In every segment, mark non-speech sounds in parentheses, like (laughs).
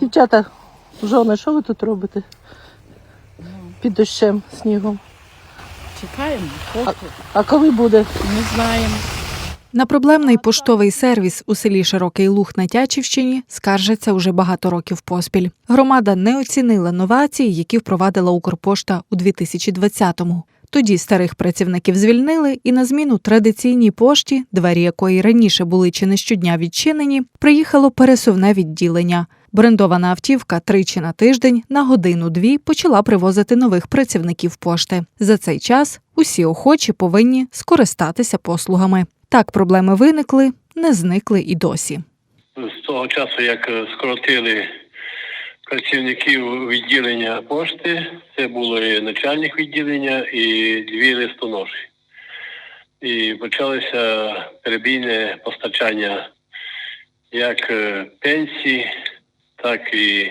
Дівчата, жони, що ви тут робите? Під дощем, снігом. Чекаємо, пошту. А коли буде? Не знаємо. На проблемний поштовий сервіс у селі Широкий Луг на Тячівщині скаржаться уже багато років поспіль. Громада не оцінила новації, які впровадила Укрпошта у 2020-му. Тоді старих працівників звільнили, і на зміну традиційній пошті, двері якої раніше були чи не щодня відчинені, приїхало пересувне відділення. Брендована автівка тричі на тиждень на годину-дві почала привозити нових працівників пошти. За цей час усі охочі повинні скористатися послугами. Так проблеми виникли, не зникли і досі. з того часу, як е, скоротили працівників відділення пошти, це були начальник відділення і дві листоноші. І почалося перебійне постачання як е, пенсій, так і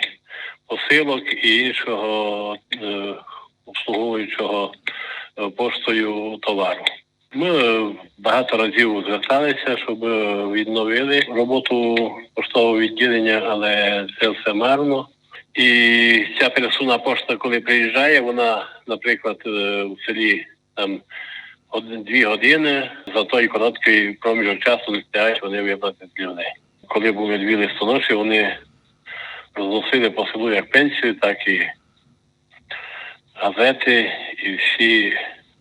посилок і іншого е, обслуговуючого е, поштою товару. Ми багато разів зверталися, щоб відновили роботу поштового відділення, але це все марно. І ця пересувна пошта, коли приїжджає, вона, наприклад, е, в селі там дві години за той короткий проміжок часу не встигають вони виплатити для людей. Коли були дві листоноші, вони розносили по селу як пенсію, так і газети, і всі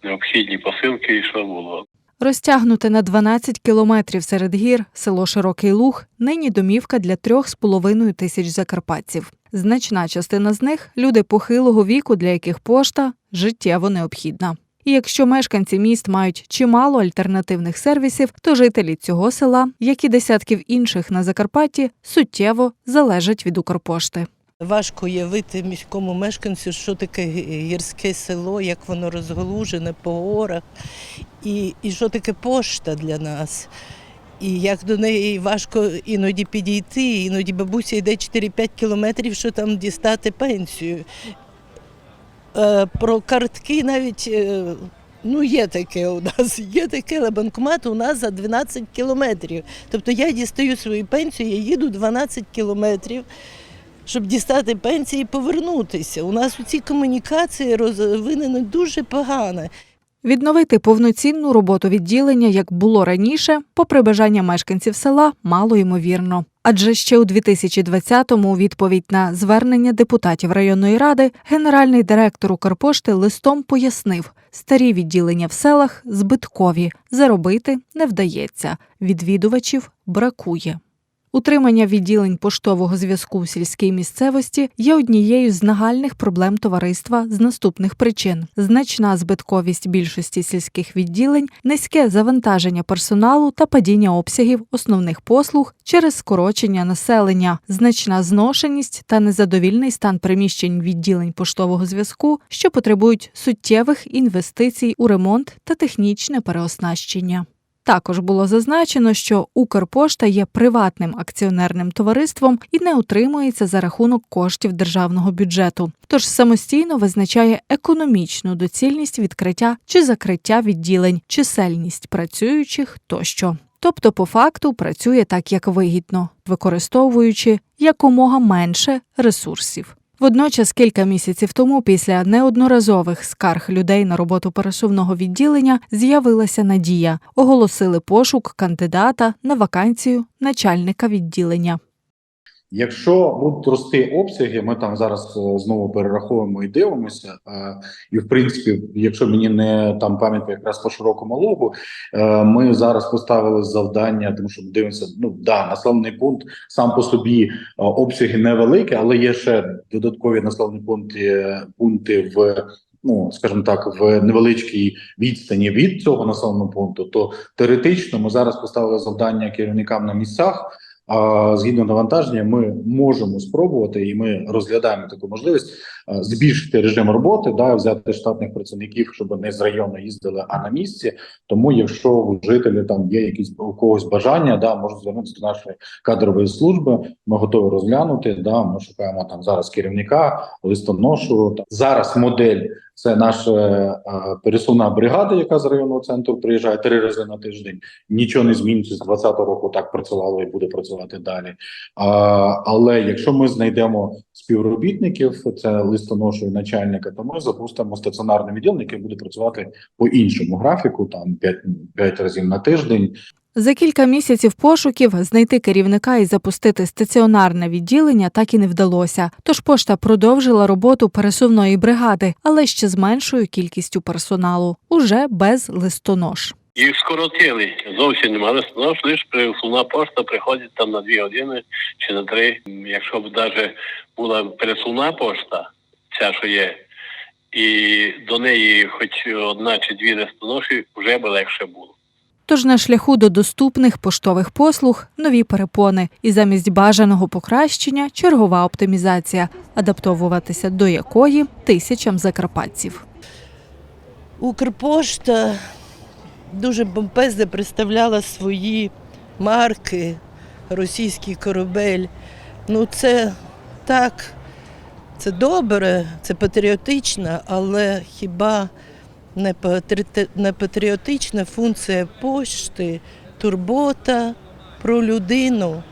необхідні посилки, і що було. Розтягнуте на 12 кілометрів серед гір село Широкий Луг нині домівка для трьох з половиною тисяч закарпатців. Значна частина з них люди похилого віку, для яких пошта життєво необхідна. І якщо мешканці міст мають чимало альтернативних сервісів, то жителі цього села, як і десятків інших на Закарпатті, суттєво залежать від Укрпошти. Важко уявити міському мешканцю, що таке гірське село, як воно розгалужене по горах, і, і що таке пошта для нас. І як до неї важко іноді підійти, іноді бабуся йде 4-5 кілометрів, що там дістати пенсію. Е, про картки навіть е, ну, є таке у нас, (laughs) є таке, але банкомат у нас за 12 кілометрів. Тобто я дістаю свою пенсію, я їду 12 кілометрів щоб дістати пенсії і повернутися. У нас у цій комунікації розвинені дуже погано. Відновити повноцінну роботу відділення, як було раніше, попри бажання мешканців села, мало ймовірно. Адже ще у 2020-му у відповідь на звернення депутатів районної ради генеральний директор Укрпошти листом пояснив, старі відділення в селах збиткові, заробити не вдається, відвідувачів бракує. Утримання відділень поштового зв'язку в сільській місцевості є однією з нагальних проблем товариства з наступних причин: значна збитковість більшості сільських відділень, низьке завантаження персоналу та падіння обсягів основних послуг через скорочення населення, значна зношеність та незадовільний стан приміщень відділень поштового зв'язку, що потребують суттєвих інвестицій у ремонт та технічне переоснащення. Також було зазначено, що Укрпошта є приватним акціонерним товариством і не утримується за рахунок коштів державного бюджету, тож самостійно визначає економічну доцільність відкриття чи закриття відділень, чисельність працюючих тощо. Тобто, по факту працює так, як вигідно, використовуючи якомога менше ресурсів. Водночас, кілька місяців тому, після неодноразових скарг людей на роботу пересувного відділення, з'явилася надія. Оголосили пошук кандидата на вакансію начальника відділення. Якщо будуть рости обсяги, ми там зараз е, знову перераховуємо і дивимося. е, І в принципі, якщо мені не там пам'ятка якраз по широкому лугу, е, ми зараз поставили завдання, тому що дивимося, ну да, населений пункт сам по собі обсяги невеликі, але є ще додаткові населені пункти пункти в. Ну, скажімо так, в невеличкій відстані від цього населеного пункту, то теоретично ми зараз поставили завдання керівникам на місцях. А згідно навантаження, ми можемо спробувати, і ми розглядаємо таку можливість збільшити режим роботи, да, взяти штатних працівників, щоб не з району їздили, а на місці. Тому, якщо у жителів там є якісь у когось бажання, да, можуть звернутися до нашої кадрової служби. Ми готові розглянути. Да, ми шукаємо там зараз керівника, листоношу. Зараз модель Це наша е, пересувна бригада, яка з районного центру приїжджає три рази на тиждень. Нічого не зміниться з 20-го року. Так працювало і буде працювати далі. А, але якщо ми знайдемо співробітників, це листоношу начальника, то ми запустимо стаціонарне відділення, яке буде працювати по іншому графіку, там 5, 5 разів на тиждень. За кілька місяців пошуків знайти керівника і запустити стаціонарне відділення так і не вдалося. Тож пошта продовжила роботу пересувної бригади, але ще з меншою кількістю персоналу, уже без листонож. Їх скоротили. Зовсім немає листонож, лише пересувна пошта приходить там на дві години чи на три. Якщо б навіть була пересувна пошта, ця що є, і до неї хоч одна чи дві листоноші, вже б легше було. Тож на шляху до доступних поштових послуг нові перепони, і замість бажаного покращення чергова оптимізація, адаптовуватися до якої тисячам закарпатців. Укрпошта дуже бомбезно представляла свої марки, російський корабель. Ну, це так, це добре, це патріотично, але хіба не патріоти- патріотична функція пошти, турбота про людину,